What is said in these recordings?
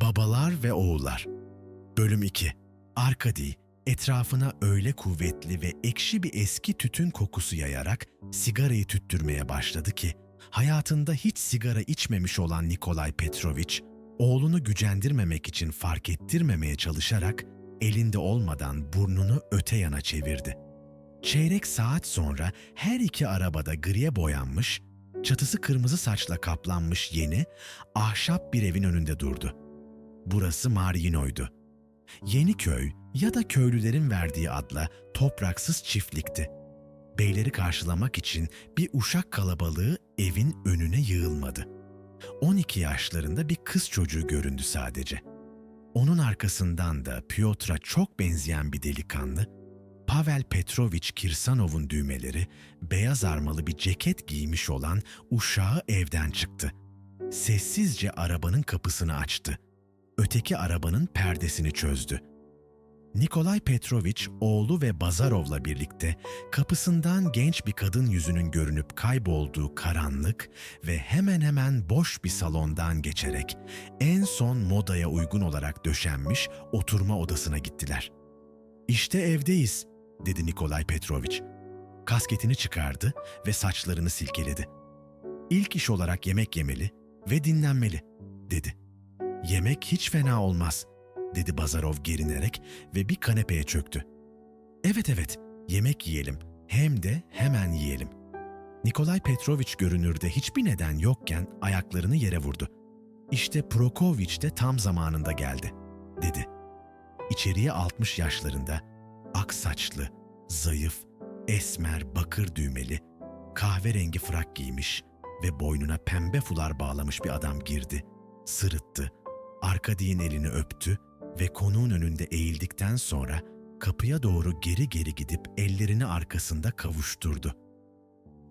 Babalar ve Oğullar Bölüm 2 Arkadi etrafına öyle kuvvetli ve ekşi bir eski tütün kokusu yayarak sigarayı tüttürmeye başladı ki hayatında hiç sigara içmemiş olan Nikolay Petrovic oğlunu gücendirmemek için fark ettirmemeye çalışarak elinde olmadan burnunu öte yana çevirdi. Çeyrek saat sonra her iki arabada griye boyanmış, çatısı kırmızı saçla kaplanmış yeni, ahşap bir evin önünde durdu. Burası Marino'ydu. Yeni köy ya da köylülerin verdiği adla topraksız çiftlikti. Beyleri karşılamak için bir uşak kalabalığı evin önüne yığılmadı. 12 yaşlarında bir kız çocuğu göründü sadece. Onun arkasından da Piotr'a çok benzeyen bir delikanlı, Pavel Petrovich Kirsanov'un düğmeleri, beyaz armalı bir ceket giymiş olan uşağı evden çıktı. Sessizce arabanın kapısını açtı. Öteki arabanın perdesini çözdü. Nikolay Petrovich oğlu ve Bazarov'la birlikte kapısından genç bir kadın yüzünün görünüp kaybolduğu karanlık ve hemen hemen boş bir salondan geçerek en son modaya uygun olarak döşenmiş oturma odasına gittiler. İşte evdeyiz, dedi Nikolay Petrovich. Kasketini çıkardı ve saçlarını silkeledi. İlk iş olarak yemek yemeli ve dinlenmeli, dedi. Yemek hiç fena olmaz, dedi Bazarov gerinerek ve bir kanepeye çöktü. Evet evet, yemek yiyelim, hem de hemen yiyelim. Nikolay Petrovich görünürde hiçbir neden yokken ayaklarını yere vurdu. İşte Prokovich de tam zamanında geldi, dedi. İçeriye 60 yaşlarında, ak saçlı, zayıf, esmer, bakır düğmeli, kahverengi frak giymiş ve boynuna pembe fular bağlamış bir adam girdi, sırıttı, Arkadi'nin elini öptü ve konuğun önünde eğildikten sonra kapıya doğru geri geri gidip ellerini arkasında kavuşturdu.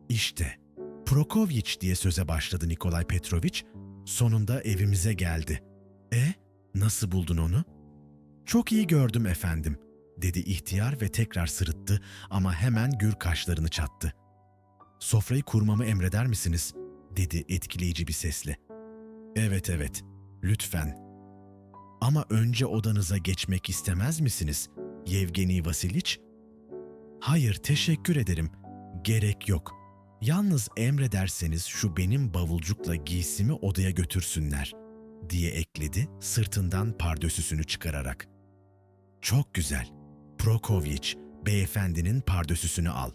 İşte, Prokovich diye söze başladı Nikolay Petrovich, sonunda evimize geldi. E, nasıl buldun onu? Çok iyi gördüm efendim, dedi ihtiyar ve tekrar sırıttı ama hemen gür kaşlarını çattı. Sofrayı kurmamı emreder misiniz? dedi etkileyici bir sesle. Evet evet, lütfen. Ama önce odanıza geçmek istemez misiniz, Yevgeni Vasiliç? Hayır, teşekkür ederim. Gerek yok. Yalnız emrederseniz şu benim bavulcukla giysimi odaya götürsünler, diye ekledi sırtından pardösüsünü çıkararak. Çok güzel. Prokovich, beyefendinin pardösüsünü al.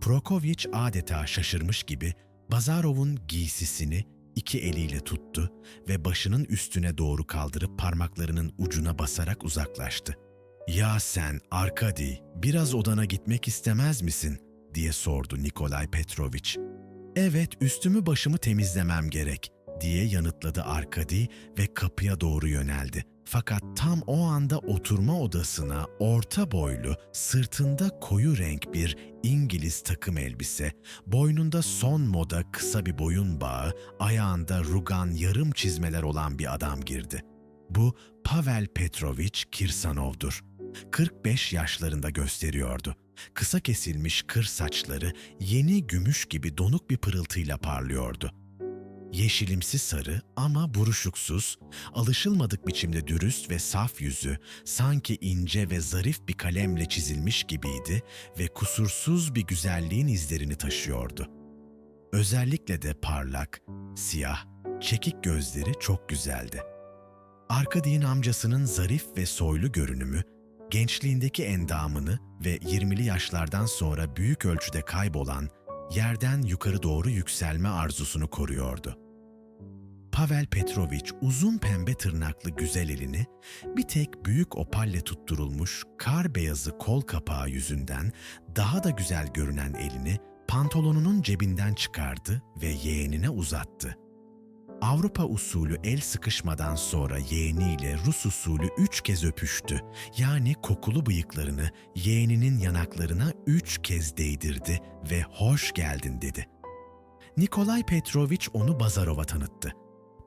Prokovich adeta şaşırmış gibi Bazarov'un giysisini iki eliyle tuttu ve başının üstüne doğru kaldırıp parmaklarının ucuna basarak uzaklaştı. ''Ya sen Arkadi, biraz odana gitmek istemez misin?'' diye sordu Nikolay Petrovich. ''Evet, üstümü başımı temizlemem gerek.'' Diye yanıtladı Arkadi ve kapıya doğru yöneldi. Fakat tam o anda oturma odasına orta boylu, sırtında koyu renk bir İngiliz takım elbise, boynunda son moda kısa bir boyun bağı, ayağında rugan yarım çizmeler olan bir adam girdi. Bu Pavel Petrovich Kirsanov'dur. 45 yaşlarında gösteriyordu. Kısa kesilmiş kır saçları yeni gümüş gibi donuk bir pırıltıyla parlıyordu. Yeşilimsi sarı ama buruşuksuz, alışılmadık biçimde dürüst ve saf yüzü sanki ince ve zarif bir kalemle çizilmiş gibiydi ve kusursuz bir güzelliğin izlerini taşıyordu. Özellikle de parlak, siyah, çekik gözleri çok güzeldi. Arkadi'nin amcasının zarif ve soylu görünümü, gençliğindeki endamını ve 20'li yaşlardan sonra büyük ölçüde kaybolan yerden yukarı doğru yükselme arzusunu koruyordu. Pavel Petrovich uzun pembe tırnaklı güzel elini bir tek büyük opalle tutturulmuş kar beyazı kol kapağı yüzünden daha da güzel görünen elini pantolonunun cebinden çıkardı ve yeğenine uzattı. Avrupa usulü el sıkışmadan sonra yeğeniyle Rus usulü üç kez öpüştü. Yani kokulu bıyıklarını yeğeninin yanaklarına üç kez değdirdi ve hoş geldin dedi. Nikolay Petrovich onu Bazarov'a tanıttı.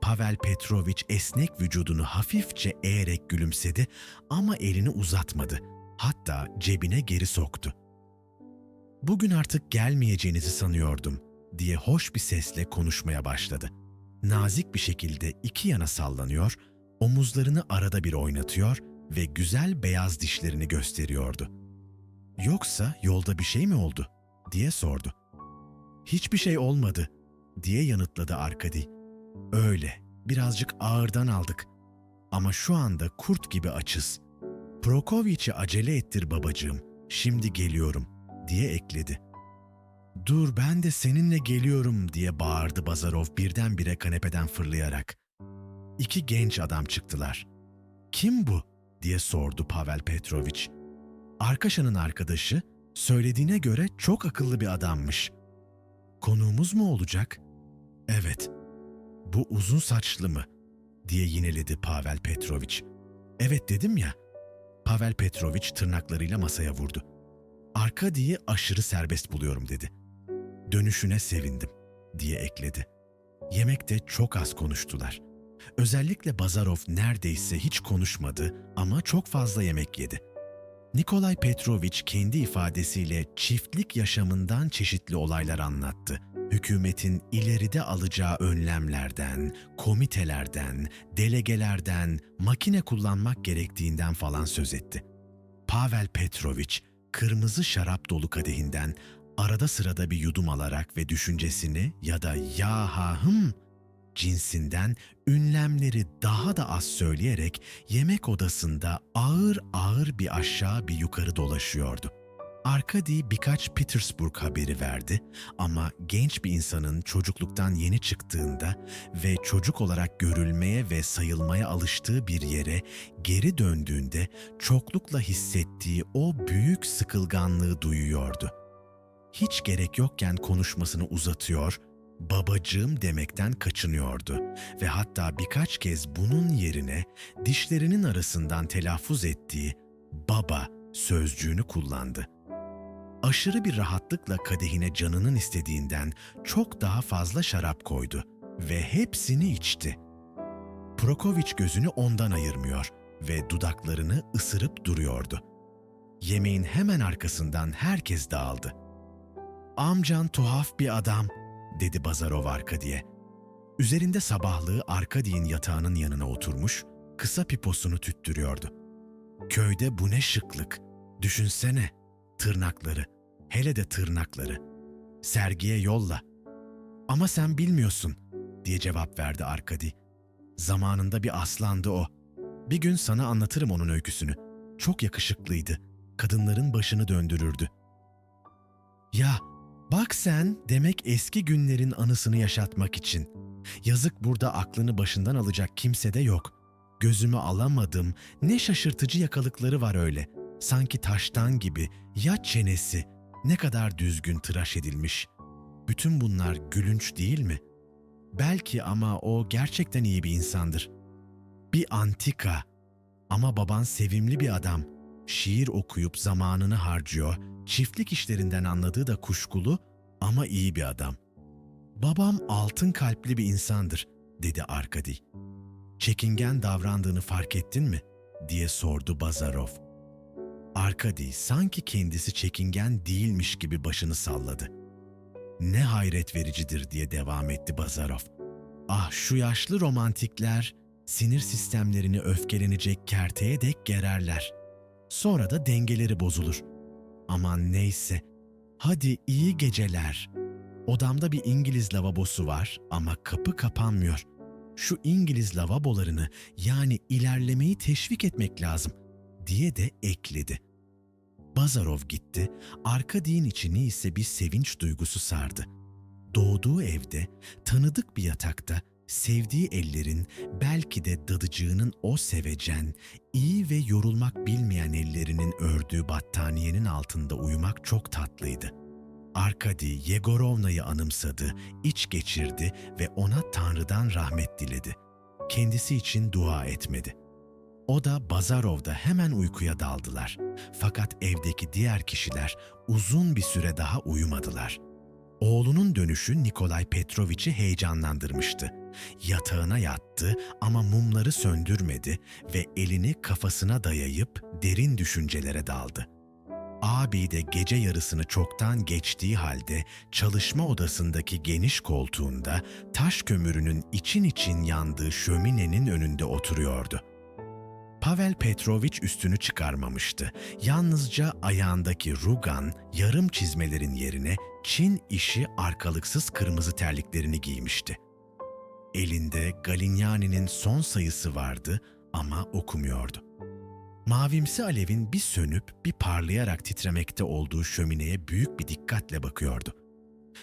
Pavel Petrovich esnek vücudunu hafifçe eğerek gülümsedi ama elini uzatmadı. Hatta cebine geri soktu. Bugün artık gelmeyeceğinizi sanıyordum diye hoş bir sesle konuşmaya başladı. Nazik bir şekilde iki yana sallanıyor, Omuzlarını arada bir oynatıyor ve güzel beyaz dişlerini gösteriyordu. Yoksa yolda bir şey mi oldu? diye sordu. Hiçbir şey olmadı diye yanıtladı Arkadi. Öyle, birazcık ağırdan aldık. Ama şu anda kurt gibi açız. Prokoviç'i acele ettir babacığım, şimdi geliyorum diye ekledi. Dur ben de seninle geliyorum diye bağırdı Bazarov birdenbire kanepeden fırlayarak. İki genç adam çıktılar. Kim bu diye sordu Pavel Petroviç. Arkaşa'nın arkadaşı söylediğine göre çok akıllı bir adammış. Konuğumuz mu olacak? Evet. Bu uzun saçlı mı? diye yineledi Pavel Petroviç. Evet dedim ya. Pavel Petroviç tırnaklarıyla masaya vurdu. Arkadi'yi aşırı serbest buluyorum dedi. Dönüşüne sevindim diye ekledi. Yemekte çok az konuştular. Özellikle Bazarov neredeyse hiç konuşmadı ama çok fazla yemek yedi. Nikolay Petroviç kendi ifadesiyle çiftlik yaşamından çeşitli olaylar anlattı. Hükümetin ileride alacağı önlemlerden, komitelerden, delegelerden, makine kullanmak gerektiğinden falan söz etti. Pavel Petroviç kırmızı şarap dolu kadehinden arada sırada bir yudum alarak ve düşüncesini ya da ya ha hım cinsinden ünlemleri daha da az söyleyerek yemek odasında ağır ağır bir aşağı bir yukarı dolaşıyordu. Arkady birkaç Petersburg haberi verdi ama genç bir insanın çocukluktan yeni çıktığında ve çocuk olarak görülmeye ve sayılmaya alıştığı bir yere geri döndüğünde çoklukla hissettiği o büyük sıkılganlığı duyuyordu. Hiç gerek yokken konuşmasını uzatıyor, babacığım demekten kaçınıyordu ve hatta birkaç kez bunun yerine dişlerinin arasından telaffuz ettiği baba sözcüğünü kullandı. Aşırı bir rahatlıkla kadehine canının istediğinden çok daha fazla şarap koydu ve hepsini içti. Prokoviç gözünü ondan ayırmıyor ve dudaklarını ısırıp duruyordu. Yemeğin hemen arkasından herkes dağıldı. Amcan tuhaf bir adam, dedi Bazarov Arkadi'ye. Üzerinde sabahlığı Arkadi'nin yatağının yanına oturmuş, kısa piposunu tüttürüyordu. Köyde bu ne şıklık, düşünsene, tırnakları, hele de tırnakları. Sergiye yolla. Ama sen bilmiyorsun, diye cevap verdi Arkadi. Zamanında bir aslandı o. Bir gün sana anlatırım onun öyküsünü. Çok yakışıklıydı. Kadınların başını döndürürdü. Ya, bak sen demek eski günlerin anısını yaşatmak için. Yazık burada aklını başından alacak kimse de yok. Gözümü alamadım. Ne şaşırtıcı yakalıkları var öyle. Sanki taştan gibi. Ya çenesi. Ne kadar düzgün tıraş edilmiş. Bütün bunlar gülünç değil mi? Belki ama o gerçekten iyi bir insandır. Bir antika. Ama baban sevimli bir adam. Şiir okuyup zamanını harcıyor. Çiftlik işlerinden anladığı da kuşkulu ama iyi bir adam. Babam altın kalpli bir insandır, dedi Arkadi. Çekingen davrandığını fark ettin mi? diye sordu Bazarov. Arkadi sanki kendisi çekingen değilmiş gibi başını salladı. Ne hayret vericidir diye devam etti Bazarov. Ah şu yaşlı romantikler sinir sistemlerini öfkelenecek kerteye dek gererler. Sonra da dengeleri bozulur. Aman neyse. Hadi iyi geceler. Odamda bir İngiliz lavabosu var ama kapı kapanmıyor. Şu İngiliz lavabolarını yani ilerlemeyi teşvik etmek lazım diye de ekledi. Bazarov gitti, Arkadi'nin içini ise bir sevinç duygusu sardı. Doğduğu evde, tanıdık bir yatakta, sevdiği ellerin, belki de dadıcığının o sevecen, iyi ve yorulmak bilmeyen ellerinin ördüğü battaniyenin altında uyumak çok tatlıydı. Arkadi Yegorovna'yı anımsadı, iç geçirdi ve ona Tanrı'dan rahmet diledi. Kendisi için dua etmedi. O da Bazarov'da hemen uykuya daldılar. Fakat evdeki diğer kişiler uzun bir süre daha uyumadılar. Oğlunun dönüşü Nikolay Petroviç'i heyecanlandırmıştı. Yatağına yattı ama mumları söndürmedi ve elini kafasına dayayıp derin düşüncelere daldı. Abi de gece yarısını çoktan geçtiği halde çalışma odasındaki geniş koltuğunda taş kömürünün için için yandığı şöminenin önünde oturuyordu. Pavel Petrovic üstünü çıkarmamıştı. Yalnızca ayağındaki rugan, yarım çizmelerin yerine Çin işi arkalıksız kırmızı terliklerini giymişti. Elinde Galignani'nin son sayısı vardı ama okumuyordu. Mavimsi alevin bir sönüp bir parlayarak titremekte olduğu şömineye büyük bir dikkatle bakıyordu.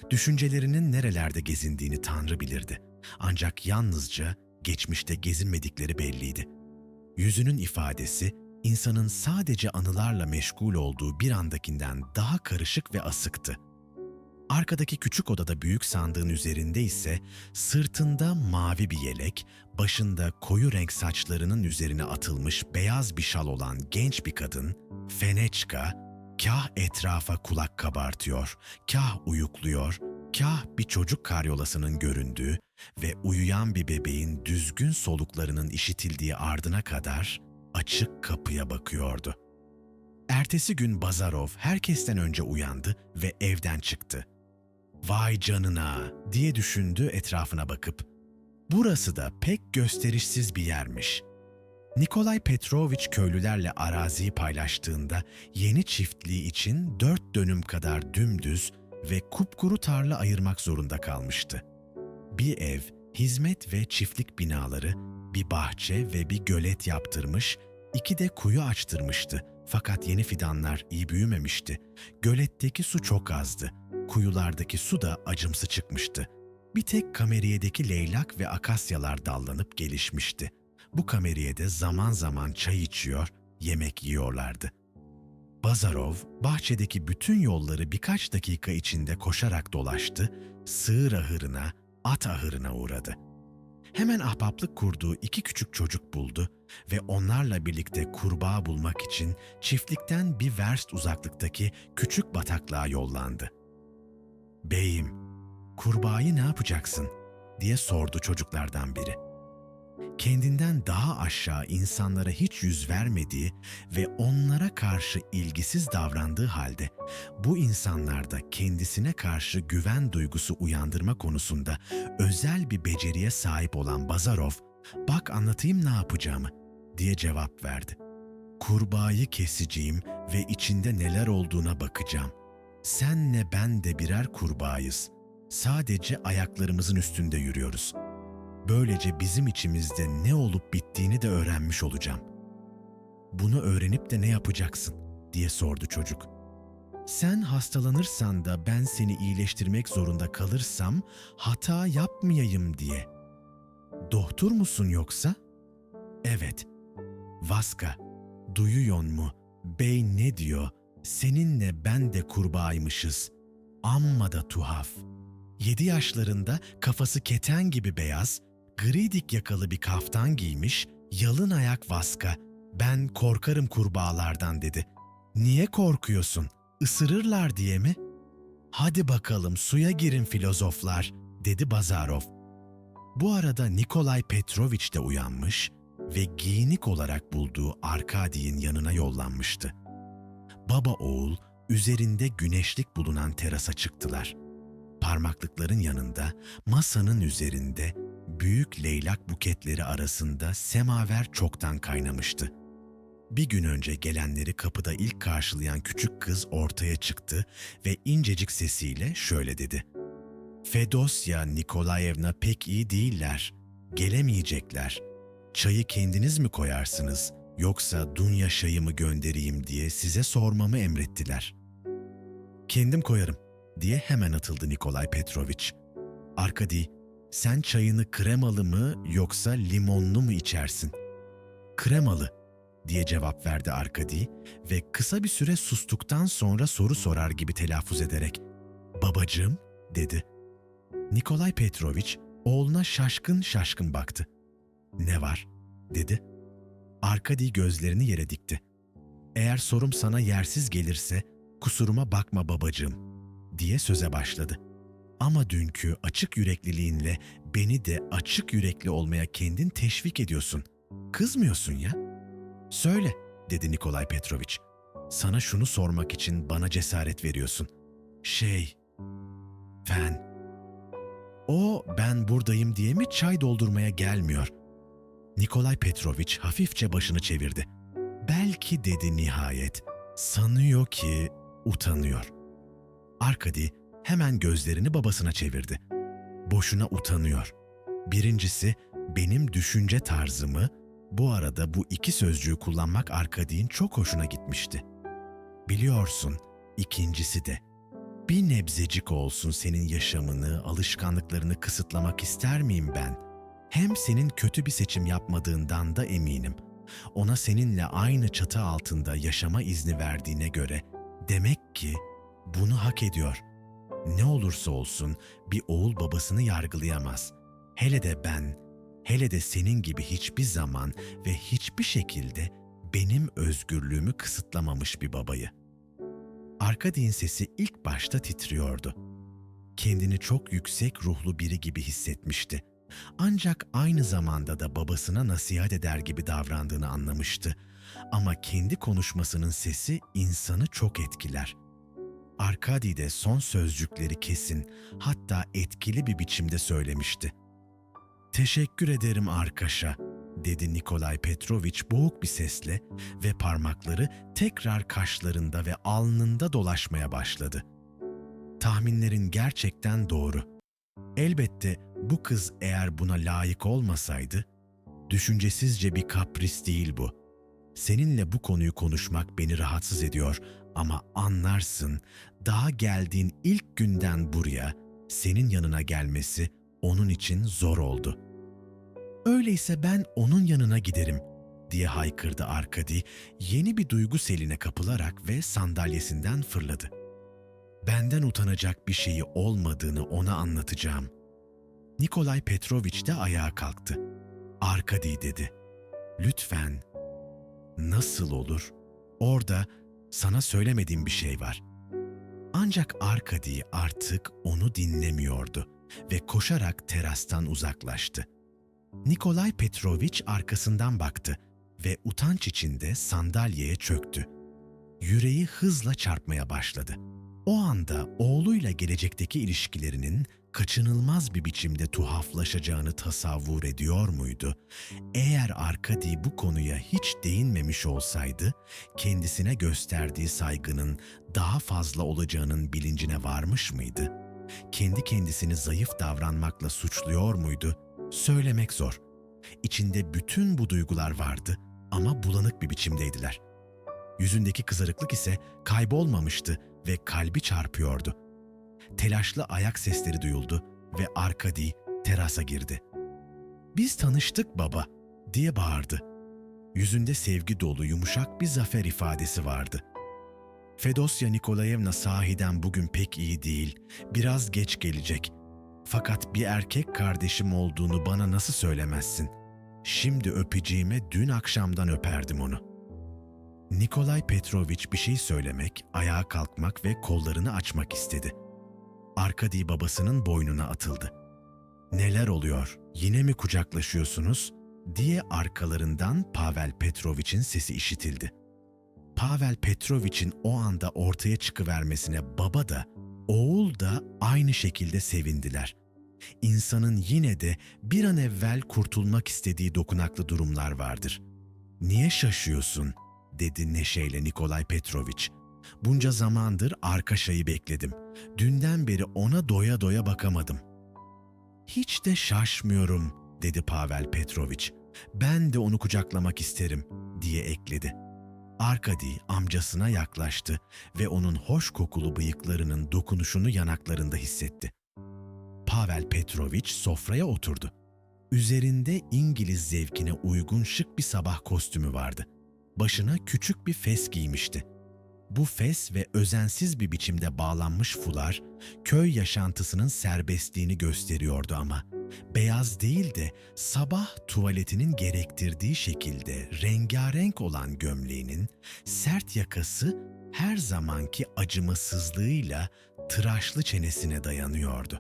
Düşüncelerinin nerelerde gezindiğini Tanrı bilirdi. Ancak yalnızca geçmişte gezinmedikleri belliydi. Yüzünün ifadesi insanın sadece anılarla meşgul olduğu bir andakinden daha karışık ve asıktı. Arkadaki küçük odada büyük sandığın üzerinde ise sırtında mavi bir yelek, başında koyu renk saçlarının üzerine atılmış beyaz bir şal olan genç bir kadın, Feneçka, kah etrafa kulak kabartıyor, kah uyukluyor, kah bir çocuk karyolasının göründüğü ve uyuyan bir bebeğin düzgün soluklarının işitildiği ardına kadar açık kapıya bakıyordu. Ertesi gün Bazarov herkesten önce uyandı ve evden çıktı. Vay canına diye düşündü etrafına bakıp. Burası da pek gösterişsiz bir yermiş. Nikolay Petrovich köylülerle araziyi paylaştığında yeni çiftliği için dört dönüm kadar dümdüz ve kupkuru tarla ayırmak zorunda kalmıştı. Bir ev, hizmet ve çiftlik binaları, bir bahçe ve bir gölet yaptırmış, iki de kuyu açtırmıştı. Fakat yeni fidanlar iyi büyümemişti. Göletteki su çok azdı. Kuyulardaki su da acımsı çıkmıştı. Bir tek kameriyedeki leylak ve akasyalar dallanıp gelişmişti. Bu kameriyede zaman zaman çay içiyor, yemek yiyorlardı. Bazarov, bahçedeki bütün yolları birkaç dakika içinde koşarak dolaştı, sığır ahırına, at ahırına uğradı. Hemen ahbaplık kurduğu iki küçük çocuk buldu ve onlarla birlikte kurbağa bulmak için çiftlikten bir verst uzaklıktaki küçük bataklığa yollandı. Beyim, kurbağayı ne yapacaksın? diye sordu çocuklardan biri. Kendinden daha aşağı insanlara hiç yüz vermediği ve onlara karşı ilgisiz davrandığı halde bu insanlarda kendisine karşı güven duygusu uyandırma konusunda özel bir beceriye sahip olan Bazarov, "Bak anlatayım ne yapacağımı." diye cevap verdi. Kurbağayı keseceğim ve içinde neler olduğuna bakacağım. Senle ben de birer kurbağayız. Sadece ayaklarımızın üstünde yürüyoruz. Böylece bizim içimizde ne olup bittiğini de öğrenmiş olacağım. Bunu öğrenip de ne yapacaksın diye sordu çocuk. Sen hastalanırsan da ben seni iyileştirmek zorunda kalırsam hata yapmayayım diye. Doktor musun yoksa? Evet. Vaska, duyuyor mu? Bey ne diyor? Seninle ben de kurbağaymışız. Amma da tuhaf. Yedi yaşlarında kafası keten gibi beyaz, gri dik yakalı bir kaftan giymiş, yalın ayak Vaska. Ben korkarım kurbağalardan dedi. Niye korkuyorsun? Isırırlar diye mi? Hadi bakalım suya girin filozoflar, dedi Bazarov. Bu arada Nikolay Petrovich de uyanmış ve giyinik olarak bulduğu Arkadi'nin yanına yollanmıştı. Baba oğul üzerinde güneşlik bulunan terasa çıktılar. Parmaklıkların yanında, masanın üzerinde büyük leylak buketleri arasında semaver çoktan kaynamıştı. Bir gün önce gelenleri kapıda ilk karşılayan küçük kız ortaya çıktı ve incecik sesiyle şöyle dedi. Fedosya Nikolayevna pek iyi değiller. Gelemeyecekler. Çayı kendiniz mi koyarsınız yoksa Dunya çayımı göndereyim diye size sormamı emrettiler. Kendim koyarım diye hemen atıldı Nikolay Petrovich. Arkadi, sen çayını kremalı mı yoksa limonlu mu içersin? Kremalı diye cevap verdi Arkadi ve kısa bir süre sustuktan sonra soru sorar gibi telaffuz ederek "Babacığım?" dedi. Nikolay Petrovich oğluna şaşkın şaşkın baktı. "Ne var?" dedi. Arkadi gözlerini yere dikti. "Eğer sorum sana yersiz gelirse kusuruma bakma babacığım." diye söze başladı. Ama dünkü açık yürekliliğinle beni de açık yürekli olmaya kendin teşvik ediyorsun. Kızmıyorsun ya. Söyle, dedi Nikolay Petrovich. sana şunu sormak için bana cesaret veriyorsun. Şey, Fen, o ben buradayım diye mi çay doldurmaya gelmiyor? Nikolay Petrovic hafifçe başını çevirdi. Belki dedi nihayet. Sanıyor ki utanıyor. Arkadi hemen gözlerini babasına çevirdi. Boşuna utanıyor. Birincisi benim düşünce tarzımı, bu arada bu iki sözcüğü kullanmak Arkadi'nin çok hoşuna gitmişti. Biliyorsun, ikincisi de bir nebzecik olsun senin yaşamını, alışkanlıklarını kısıtlamak ister miyim ben? Hem senin kötü bir seçim yapmadığından da eminim. Ona seninle aynı çatı altında yaşama izni verdiğine göre demek ki bunu hak ediyor. Ne olursa olsun bir oğul babasını yargılayamaz. Hele de ben, hele de senin gibi hiçbir zaman ve hiçbir şekilde benim özgürlüğümü kısıtlamamış bir babayı. Arkadi'nin sesi ilk başta titriyordu. Kendini çok yüksek ruhlu biri gibi hissetmişti. Ancak aynı zamanda da babasına nasihat eder gibi davrandığını anlamıştı. Ama kendi konuşmasının sesi insanı çok etkiler. Arkadi de son sözcükleri kesin, hatta etkili bir biçimde söylemişti. Teşekkür ederim Arkaş'a, dedi Nikolay Petrovic boğuk bir sesle ve parmakları tekrar kaşlarında ve alnında dolaşmaya başladı. Tahminlerin gerçekten doğru. Elbette bu kız eğer buna layık olmasaydı, düşüncesizce bir kapris değil bu. Seninle bu konuyu konuşmak beni rahatsız ediyor ama anlarsın, daha geldiğin ilk günden buraya senin yanına gelmesi onun için zor oldu. Öyleyse ben onun yanına giderim diye haykırdı Arkadi, yeni bir duygu seline kapılarak ve sandalyesinden fırladı. Benden utanacak bir şeyi olmadığını ona anlatacağım. Nikolay Petrovic de ayağa kalktı. Arkadi dedi. Lütfen. Nasıl olur? Orada sana söylemediğim bir şey var. Ancak Arkadi artık onu dinlemiyordu ve koşarak terastan uzaklaştı. Nikolay Petrovic arkasından baktı ve utanç içinde sandalyeye çöktü. Yüreği hızla çarpmaya başladı. O anda oğluyla gelecekteki ilişkilerinin kaçınılmaz bir biçimde tuhaflaşacağını tasavvur ediyor muydu? Eğer Arkadi bu konuya hiç değinmemiş olsaydı, kendisine gösterdiği saygının daha fazla olacağının bilincine varmış mıydı? Kendi kendisini zayıf davranmakla suçluyor muydu? Söylemek zor. İçinde bütün bu duygular vardı ama bulanık bir biçimdeydiler. Yüzündeki kızarıklık ise kaybolmamıştı ve kalbi çarpıyordu. Telaşlı ayak sesleri duyuldu ve Arkadi terasa girdi. "Biz tanıştık baba." diye bağırdı. Yüzünde sevgi dolu yumuşak bir zafer ifadesi vardı. Fedosya Nikolayevna sahiden bugün pek iyi değil. Biraz geç gelecek. Fakat bir erkek kardeşim olduğunu bana nasıl söylemezsin? Şimdi öpeceğime dün akşamdan öperdim onu. Nikolay Petrovic bir şey söylemek, ayağa kalkmak ve kollarını açmak istedi. Arkadi babasının boynuna atıldı. Neler oluyor? Yine mi kucaklaşıyorsunuz? diye arkalarından Pavel Petrovic'in sesi işitildi. Pavel Petrovic'in o anda ortaya çıkıvermesine baba da, oğul da aynı şekilde sevindiler. İnsanın yine de bir an evvel kurtulmak istediği dokunaklı durumlar vardır. Niye şaşıyorsun? dedi neşeyle Nikolay Petrovic. Bunca zamandır Arkaşa'yı bekledim. Dünden beri ona doya doya bakamadım. Hiç de şaşmıyorum, dedi Pavel Petrovic. Ben de onu kucaklamak isterim, diye ekledi. Arkadi amcasına yaklaştı ve onun hoş kokulu bıyıklarının dokunuşunu yanaklarında hissetti. Pavel Petrovic sofraya oturdu. Üzerinde İngiliz zevkine uygun şık bir sabah kostümü vardı. Başına küçük bir fes giymişti. Bu fes ve özensiz bir biçimde bağlanmış fular köy yaşantısının serbestliğini gösteriyordu ama beyaz değil de sabah tuvaletinin gerektirdiği şekilde rengarenk olan gömleğinin sert yakası her zamanki acımasızlığıyla tıraşlı çenesine dayanıyordu.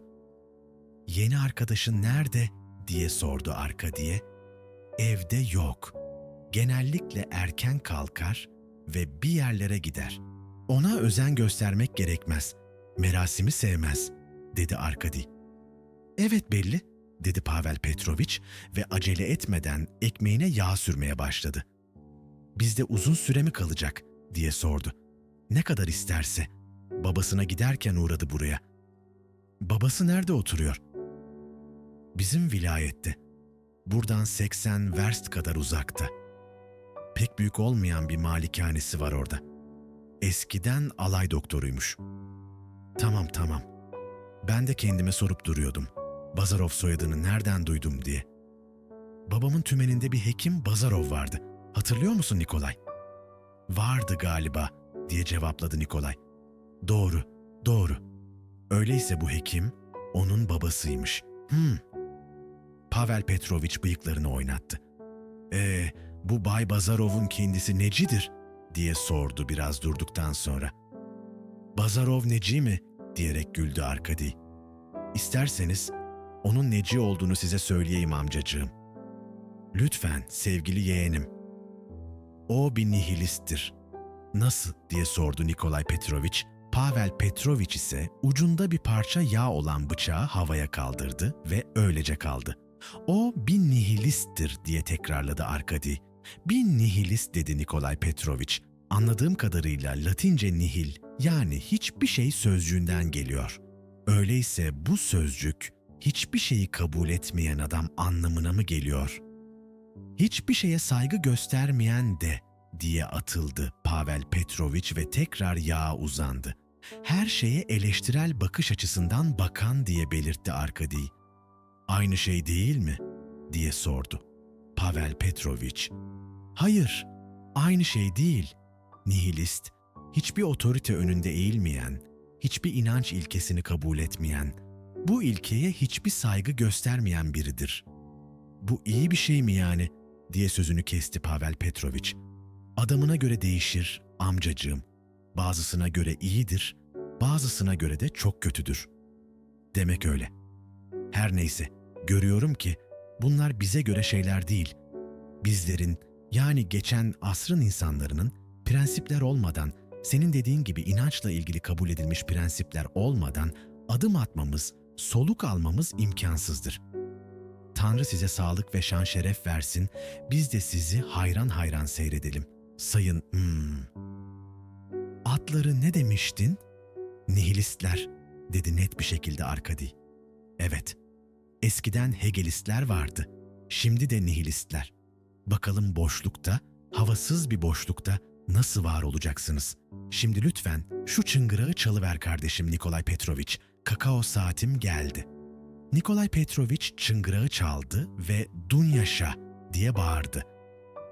Yeni arkadaşın nerede diye sordu arka diye. Evde yok. Genellikle erken kalkar, ve bir yerlere gider. Ona özen göstermek gerekmez. Merasimi sevmez, dedi Arkadi. Evet belli, dedi Pavel Petrovic ve acele etmeden ekmeğine yağ sürmeye başladı. Bizde uzun süre mi kalacak diye sordu. Ne kadar isterse. Babasına giderken uğradı buraya. Babası nerede oturuyor? Bizim vilayette. Buradan 80 verst kadar uzakta. Pek büyük olmayan bir malikanesi var orada. Eskiden alay doktoruymuş. Tamam tamam. Ben de kendime sorup duruyordum. Bazarov soyadını nereden duydum diye. Babamın tümeninde bir hekim Bazarov vardı. Hatırlıyor musun Nikolay? Vardı galiba diye cevapladı Nikolay. Doğru, doğru. Öyleyse bu hekim onun babasıymış. Hmm. Pavel Petrovich bıyıklarını oynattı. Ee, bu Bay Bazarov'un kendisi necidir? diye sordu biraz durduktan sonra. Bazarov neci mi? diyerek güldü Arkadi. İsterseniz onun neci olduğunu size söyleyeyim amcacığım. Lütfen sevgili yeğenim. O bir nihilisttir. Nasıl diye sordu Nikolay Petrovich. Pavel Petrovich ise ucunda bir parça yağ olan bıçağı havaya kaldırdı ve öylece kaldı. O bir nihilisttir diye tekrarladı Arkadi. Bir nihilist dedi Nikolay Petrovich. Anladığım kadarıyla Latince nihil yani hiçbir şey sözcüğünden geliyor. Öyleyse bu sözcük hiçbir şeyi kabul etmeyen adam anlamına mı geliyor? Hiçbir şeye saygı göstermeyen de diye atıldı Pavel Petrovich ve tekrar yağa uzandı. Her şeye eleştirel bakış açısından bakan diye belirtti Arkadi. Aynı şey değil mi? diye sordu. Pavel Petrovich. Hayır, aynı şey değil. Nihilist, hiçbir otorite önünde eğilmeyen, hiçbir inanç ilkesini kabul etmeyen, bu ilkeye hiçbir saygı göstermeyen biridir. Bu iyi bir şey mi yani? diye sözünü kesti Pavel Petrovich. Adamına göre değişir amcacığım. Bazısına göre iyidir, bazısına göre de çok kötüdür. Demek öyle. Her neyse, görüyorum ki bunlar bize göre şeyler değil. Bizlerin yani geçen asrın insanların prensipler olmadan, senin dediğin gibi inançla ilgili kabul edilmiş prensipler olmadan adım atmamız, soluk almamız imkansızdır. Tanrı size sağlık ve şan şeref versin, biz de sizi hayran hayran seyredelim. Sayın hmm. Atları ne demiştin? Nihilistler, dedi net bir şekilde Arkadi. Evet, eskiden Hegelistler vardı, şimdi de nihilistler. Bakalım boşlukta, havasız bir boşlukta nasıl var olacaksınız? Şimdi lütfen şu çıngırağı çalıver kardeşim Nikolay Petrovich. Kakao saatim geldi. Nikolay Petrovich çıngırağı çaldı ve Dunyaşa diye bağırdı.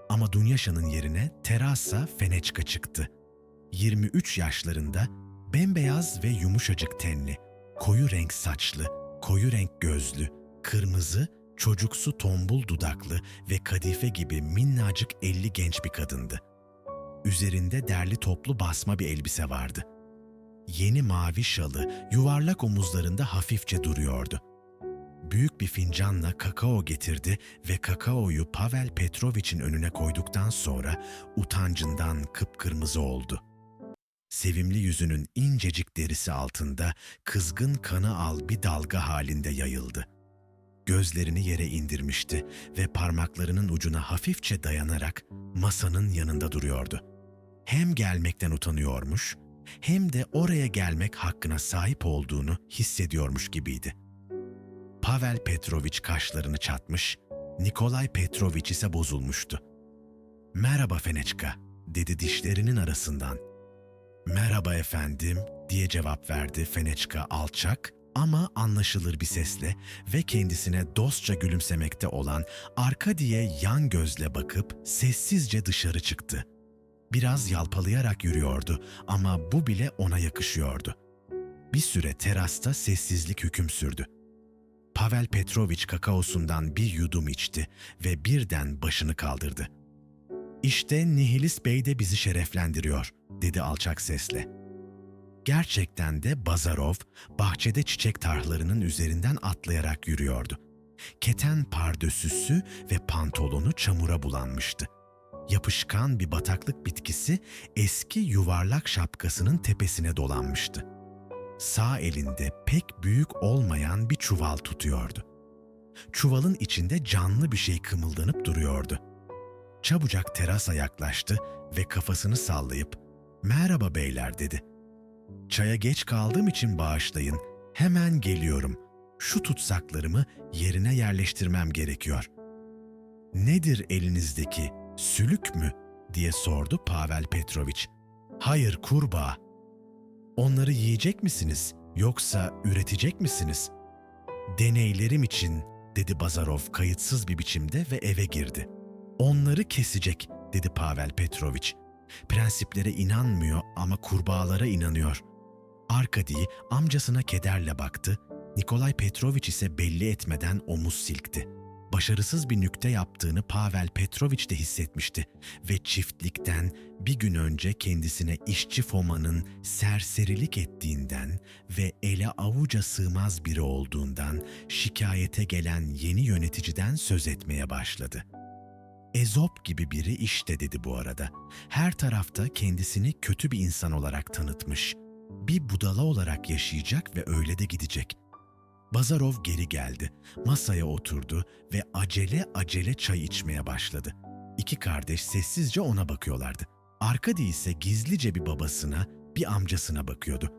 Ama Dunyaşa'nın yerine Terasa Feneçka çıktı. 23 yaşlarında bembeyaz ve yumuşacık tenli, koyu renk saçlı, koyu renk gözlü, kırmızı, çocuksu tombul dudaklı ve kadife gibi minnacık elli genç bir kadındı. Üzerinde derli toplu basma bir elbise vardı. Yeni mavi şalı yuvarlak omuzlarında hafifçe duruyordu. Büyük bir fincanla kakao getirdi ve kakaoyu Pavel Petrovich'in önüne koyduktan sonra utancından kıpkırmızı oldu. Sevimli yüzünün incecik derisi altında kızgın kanı al bir dalga halinde yayıldı. Gözlerini yere indirmişti ve parmaklarının ucuna hafifçe dayanarak masanın yanında duruyordu. Hem gelmekten utanıyormuş, hem de oraya gelmek hakkına sahip olduğunu hissediyormuş gibiydi. Pavel Petrovich kaşlarını çatmış, Nikolay Petrovich ise bozulmuştu. "Merhaba Feneçka," dedi dişlerinin arasından. "Merhaba efendim," diye cevap verdi Feneçka alçak ama anlaşılır bir sesle ve kendisine dostça gülümsemekte olan Arkadi'ye yan gözle bakıp sessizce dışarı çıktı. Biraz yalpalayarak yürüyordu ama bu bile ona yakışıyordu. Bir süre terasta sessizlik hüküm sürdü. Pavel Petrovich kakaosundan bir yudum içti ve birden başını kaldırdı. İşte Nihilist Bey de bizi şereflendiriyor, dedi alçak sesle. Gerçekten de Bazarov, bahçede çiçek tarhlarının üzerinden atlayarak yürüyordu. Keten pardösüsü ve pantolonu çamura bulanmıştı. yapışkan bir bataklık bitkisi eski yuvarlak şapkasının tepesine dolanmıştı. Sağ elinde pek büyük olmayan bir çuval tutuyordu. Çuvalın içinde canlı bir şey kımıldanıp duruyordu. Çabucak terasa yaklaştı ve kafasını sallayıp "Merhaba beyler." dedi. Çaya geç kaldığım için bağışlayın. Hemen geliyorum. Şu tutsaklarımı yerine yerleştirmem gerekiyor. Nedir elinizdeki? Sülük mü? diye sordu Pavel Petrovic. Hayır kurbağa. Onları yiyecek misiniz yoksa üretecek misiniz? Deneylerim için dedi Bazarov kayıtsız bir biçimde ve eve girdi. Onları kesecek dedi Pavel Petrovic. Prensiplere inanmıyor ama kurbağalara inanıyor. Arkadi amcasına kederle baktı, Nikolay Petrovic ise belli etmeden omuz silkti. Başarısız bir nükte yaptığını Pavel Petrovic de hissetmişti ve çiftlikten bir gün önce kendisine işçi Foma'nın serserilik ettiğinden ve ele avuca sığmaz biri olduğundan şikayete gelen yeni yöneticiden söz etmeye başladı. Ezop gibi biri işte dedi bu arada. Her tarafta kendisini kötü bir insan olarak tanıtmış. Bir budala olarak yaşayacak ve öyle de gidecek. Bazarov geri geldi. Masaya oturdu ve acele acele çay içmeye başladı. İki kardeş sessizce ona bakıyorlardı. Arkadi ise gizlice bir babasına, bir amcasına bakıyordu.